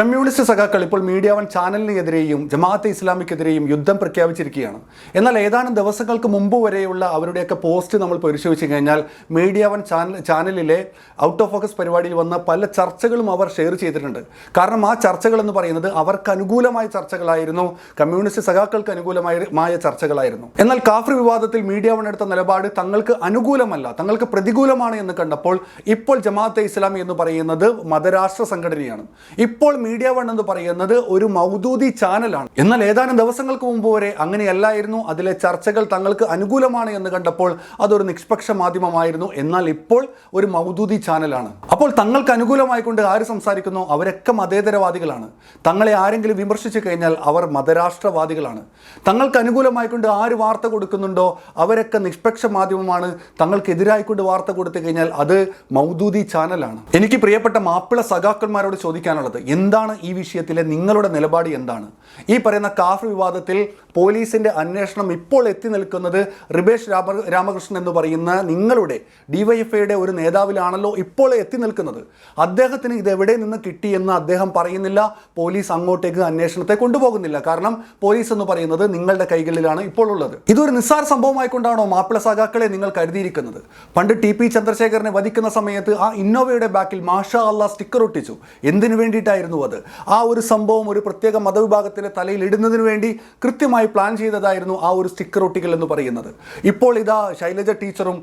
Communist സഖാക്കൾ ഇപ്പോൾ Media One ചാനലിനെതിരെയും ജമാഅത്തെ ഇസ്ലാമിക്കെതിരെയും യുദ്ധം പ്രഖ്യാപിച്ചിരിക്കുകയാണ്. എന്നാൽ ഏതാനും ദിവസങ്ങൾക്ക് മുമ്പ് വരെയുള്ള അവരുടെയൊക്കെ പോസ്റ്റ് നമ്മൾ പരിശോധിച്ചു കഴിഞ്ഞാൽ മീഡിയ വൺ ചാനൽ ചാനലിലെ ഔട്ട് ഓഫ് ഫോക്കസ് പരിപാടിയിൽ വന്ന പല ചർച്ചകളും അവർ ഷെയർ ചെയ്തിട്ടുണ്ട്. കാരണം ആ ചർച്ചകൾ എന്ന് പറയുന്നത് അവർക്ക് അനുകൂലമായ ചർച്ചകളായിരുന്നു കമ്മ്യൂണിസ്റ്റ് സഖാക്കൾക്ക് അനുകൂലമായ ചർച്ചകളായിരുന്നു. എന്നാൽ കാഫർ വിവാദത്തിൽ മീഡിയ വൺ എടുത്ത നിലപാട് തങ്ങൾക്ക് അനുകൂലമല്ല തങ്ങൾക്ക് പ്രതികൂലമാണ് എന്ന് കണ്ടപ്പോൾ ഇപ്പോൾ ജമാഅത്തെ ഇസ്ലാമി എന്ന് പറയുന്നത് മതരാഷ്ട്ര സംഘടനയാണ്. ഇപ്പോൾ മീഡിയ വൺ എന്ന് പറയുന്നത് ഒരു മൗദൂദി ചാനലാണ്. എന്നാൽ ഏതാനും ദിവസങ്ങൾക്ക് മുമ്പ് വരെ അങ്ങനെയല്ലായിരുന്നു. അതിലെ ചർച്ചകൾ തങ്ങൾക്ക് അനുകൂലമാണ് എന്ന് കണ്ടപ്പോൾ അതൊരു നിഷ്പക്ഷ മാധ്യമമായിരുന്നു. എന്നാൽ ഇപ്പോൾ ഒരു മൗദൂദി ചാനലാണ്. അപ്പോൾ തങ്ങൾക്ക് അനുകൂലമായിക്കൊണ്ട് ആര് സംസാരിക്കുന്നു? അവരൊക്കെ മതേതരവാദികളാണ്. തങ്ങളെ ആരെങ്കിലും വിമർശിച്ചു കഴിഞ്ഞാൽ അവർ മതരാഷ്ട്രവാദികളാണ്. തങ്ങൾക്ക് അനുകൂലമായിക്കൊണ്ട് ആര് വാർത്ത കൊടുക്കുന്നുണ്ടോ? അവരൊക്കെ നിഷ്പക്ഷ മാധ്യമമാണ്. തങ്ങൾക്കെതിരായിക്കൊണ്ട് വാർത്ത കൊടുത്തു കഴിഞ്ഞാൽ അത് മൗദൂദി ചാനലാണ്. എനിക്ക് പ്രിയപ്പെട്ട മാപ്പിള സഖാക്കന്മാരോട് ചോദിക്കാനുള്ളത്. എന്താണ് ഈ വിഷയത്തിലെ നിങ്ങളുടെ നിലപാട് എന്താണ്? ഈ പറയുന്ന കാഫ് വിവാദത്തിൽ പോലീസിന്റെ അന്വേഷണം ഇപ്പോൾ എത്തി നിൽക്കുന്നത് റിബേഷ് രാമ രാമകൃഷ്ണൻ എന്ന് പറയുന്ന നിങ്ങളുടെ ഡിവൈഎഫ്ഐയുടെ ഒരു നേതാവിലാണല്ലോ ഇപ്പോൾ എത്തി നിൽക്കുന്നത്. അദ്ദേഹത്തിന് ഇത് എവിടെ നിന്ന് കിട്ടിയെന്ന് അദ്ദേഹം പറയുന്നില്ല. പോലീസ് അങ്ങോട്ടേക്ക് അന്വേഷണത്തെ കൊണ്ടുപോകുന്നില്ല. കാരണം പോലീസ് എന്ന് പറയുന്നത് നിങ്ങളുടെ കൈകളിലാണ് ഇപ്പോൾ ഉള്ളത്. ഇതൊരു നിസ്സാര സംഭവമായിക്കൊണ്ടാണോ മാപ്പിള സഖാക്കളെ നിങ്ങൾ കരുതിയിരിക്കുന്നത്? പണ്ട് ടി പി ചന്ദ്രശേഖരനെ വധിക്കുന്ന സമയത്ത് ആ ഇന്നോവയുടെ ബാക്കിൽ മാഷാ അള്ള സ്റ്റിക്കർ ഒട്ടിച്ചു. എന്തിനു വേണ്ടിയിട്ടായിരുന്നു അത് ആ ഒരു സംഭവം ഒരു പ്രത്യേക മതവിഭാഗത്തിന്റെ തലയിൽ ഇടുന്നതിന് വേണ്ടി കൃത്യമായി പ്ലാൻ ചെയ്തതായിരുന്നു ആ ഒരു സ്റ്റിക്കർ ഒട്ടിക്കൽ എന്ന് പറയുന്നത്. ഇപ്പോൾ ഇതാ ശൈലജ ടീച്ചറും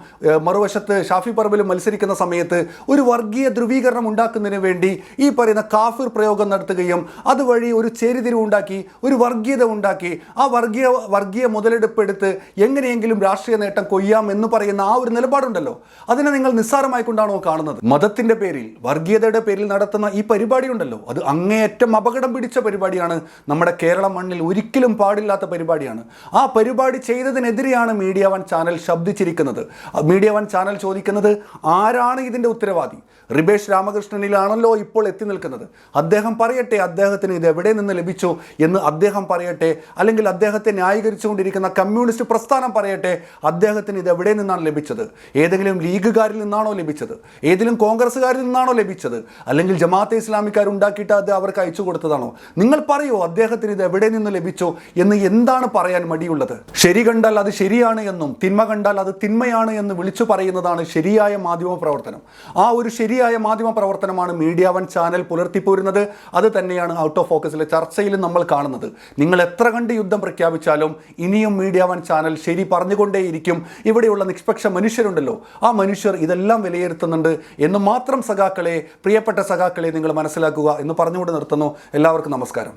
മറുവശത്ത് ഷാഫി പറമ്പിലും മത്സരിക്കുന്ന സമയത്ത് ഒരു വർഗീയ ധ്രുവീകരണം ഉണ്ടാക്കുന്നതിന് വേണ്ടി ഈ പറയുന്ന കാഫിർ പ്രയോഗം നടത്തുകയും അതുവഴി ഒരു ചേരിതിരിവ് ഉണ്ടാക്കി ഒരു വർഗീയത ഉണ്ടാക്കി ആ വർഗീയ വർഗീയ മുതലെടുപ്പ് എടുത്ത് എങ്ങനെയെങ്കിലും രാഷ്ട്രീയ നേട്ടം കൊയ്യാം എന്ന് പറയുന്ന ആ ഒരു നിലപാടുണ്ടല്ലോ. അതിനെ നിങ്ങൾ നിസ്സാരമായിക്കൊണ്ടാണോ കാണുന്നത്? മതത്തിന്റെ പേരിൽ വർഗീയതയുടെ പേരിൽ നടത്തുന്ന ഈ പരിപാടി ഉണ്ടല്ലോ അത് അങ്ങേയറ്റം അപകടം പിടിച്ച പരിപാടിയാണ് നമ്മുടെ കേരള മണ്ണിൽ ഒരിക്കലും പാടില്ലാത്ത പരിപാടിയാണ്. ആ പരിപാടി ചെയ്തതിനെതിരെയാണ് മീഡിയ വൺ ചാനൽ ശബ്ദിച്ചിരിക്കുന്നത്. മീഡിയ വൺ ചാനൽ ചോദിക്കുന്നത് ആരാണ് ഇതിന്റെ ഉത്തരവാദി? റിബേഷ് രാമകൃഷ്ണനിലാണല്ലോ ഇപ്പോൾ എത്തി നിൽക്കുന്നത്. അദ്ദേഹം പറയട്ടെ അദ്ദേഹത്തിന് ഇത് എവിടെ നിന്ന് ലഭിച്ചു എന്ന് അദ്ദേഹം പറയട്ടെ അല്ലെങ്കിൽ അദ്ദേഹത്തെ ന്യായീകരിച്ചുകൊണ്ടിരിക്കുന്ന കമ്മ്യൂണിസ്റ്റ് പ്രസ്ഥാനം പറയട്ടെ അദ്ദേഹത്തിന് ഇത് എവിടെ നിന്നാണ് ലഭിച്ചത്? ഏതെങ്കിലും ലീഗുകാരിൽ നിന്നാണോ ലഭിച്ചത്? ഏതെങ്കിലും കോൺഗ്രസ്സുകാരിൽ നിന്നാണോ ലഭിച്ചത്? അല്ലെങ്കിൽ ജമാഅത്തെ ഇസ്ലാമിക്കാർ ഉണ്ടാക്കിയിട്ട് അത് അവർക്ക് അയച്ചു കൊടുത്തതാണോ? നിങ്ങൾ പറയൂ അദ്ദേഹത്തിന് ഇത് എവിടെ നിന്ന് ലഭിച്ചോ എന്ന് എന്താണ് പറയാൻ മടിയുള്ളത്? ശരി കണ്ടാൽ അത് ശരിയാണ് എന്നും തിന്മ കണ്ടാൽ അത് തിന്മയാണ് എന്ന് വിളിച്ചു പറയുന്നതാണ് ശരിയായ മാധ്യമ പ്രവർത്തനം. ആ ഒരു ശരിയായ മാധ്യമ പ്രവർത്തനമാണ് മീഡിയ വൺ ചാനൽ പുലർത്തിപ്പോരുന്നത് അത് തന്നെയാണ് ഔട്ട് ഓഫ് ഫോക്കസിലെ ചർച്ചയിലും നമ്മൾ കാണുന്നത്. നിങ്ങൾ എത്ര കണ്ട് യുദ്ധം പ്രഖ്യാപിച്ചാലും ഇനിയും മീഡിയ വൺ ചാനൽ ശരി പറഞ്ഞുകൊണ്ടേയിരിക്കും. ഇവിടെയുള്ള നിഷ്പക്ഷ മനുഷ്യരുണ്ടല്ലോ. ആ മനുഷ്യർ ഇതെല്ലാം വിലയിരുത്തുന്നുണ്ട് എന്ന് മാത്രം സഖാക്കളെ പ്രിയപ്പെട്ട സഖാക്കളെ നിങ്ങൾ മനസ്സിലാക്കുക എന്ന് പറഞ്ഞുകൊണ്ട് നിർത്തുന്നു. എല്ലാവർക്കും നമസ്കാരം.